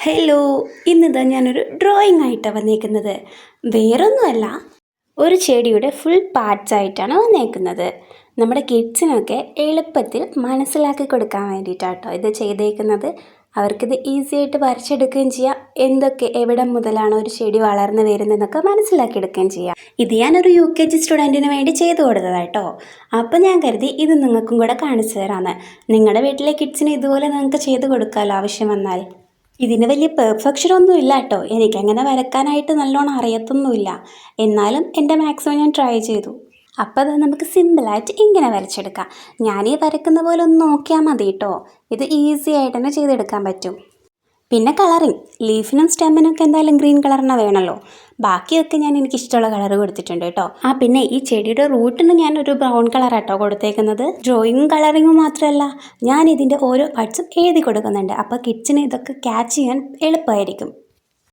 Hello ഇന്നിതാ ഞാനൊരു drawing ആയിട്ടാണ് വന്നേക്കുന്നത്. വേറൊന്നുമല്ല ഒരു ചെടിയുടെ ഫുൾ പാർട്സ് ആയിട്ടാണ് വന്നേക്കുന്നത്. നമ്മുടെ കിഡ്സിനൊക്കെ എളുപ്പത്തിൽ മനസ്സിലാക്കി കൊടുക്കാൻ വേണ്ടിയിട്ടാട്ടോ ഇത് ചെയ്തേക്കുന്നത്. അവർക്കിത് ഈസി ആയിട്ട് വരച്ചെടുക്കുകയും ചെയ്യാം. എന്തൊക്കെ എവിടെ മുതലാണ് ഒരു ചെടി വളർന്നു വരുന്നതെന്നൊക്കെ മനസ്സിലാക്കി മനസ്സിലാക്കിയെടുക്കുകയും ചെയ്യാം. ഇത് ഞാനൊരു യു കെ ജി സ്റ്റുഡന്റിന് വേണ്ടി ചെയ്തു കൊടുത്തതാട്ടോ. അപ്പോൾ ഞാൻ കരുതി ഇത് നിങ്ങൾക്കും കൂടെ കാണിച്ചു തരാമെന്ന് നിങ്ങളുടെ വീട്ടിലെ കിഡ്സിന് ഇതുപോലെ നിങ്ങൾക്ക് ചെയ്തു കൊടുക്കാമല്ലോ ആവശ്യം വന്നാൽ. ഇതിന് വലിയ പെർഫെക്ഷൻ ഒന്നും ഇല്ല കേട്ടോ എനിക്കങ്ങനെ വരക്കാനായിട്ട് നല്ലോണം അറിയത്തൊന്നുമില്ല. എന്നാലും എന്റെ മാക്സിമം ഞാൻ ട്രൈ ചെയ്തു. അപ്പോൾ അത് നമുക്ക് സിമ്പിളായിട്ട് ഇങ്ങനെ വരച്ചെടുക്കാം. ഞാനീ വരക്കുന്ന പോലെ ഒന്ന് നോക്കിയാൽ മതി കേട്ടോ ഇത് ഈസി ആയിട്ട് തന്നെ ചെയ്തെടുക്കാൻ പറ്റും. പിന്നെ കളറിങ് ലീഫിനും സ്റ്റെമ്മിനും ഒക്കെ എന്തായാലും ഗ്രീൻ കളറിനാണ് വേണമല്ലോ ബാക്കിയൊക്കെ ഞാൻ എനിക്ക് ഇഷ്ടമുള്ള കളർ കൊടുത്തിട്ടുണ്ട് കേട്ടോ. ആ പിന്നെ ഈ ചെടിയുടെ റൂട്ടിന് ഞാൻ ഒരു ബ്രൗൺ കളറാട്ടോ കൊടുത്തേക്കുന്നത്. ഡ്രോയിങ്ങും കളറിങ്ങും മാത്രമല്ല ഞാൻ ഇതിന്റെ ഓരോ പാർട്സും എഴുതി കൊടുക്കുന്നുണ്ട്. അപ്പോൾ കിഡ്സിന് ഇതൊക്കെ ക്യാച്ച് ചെയ്യാൻ എളുപ്പമായിരിക്കും.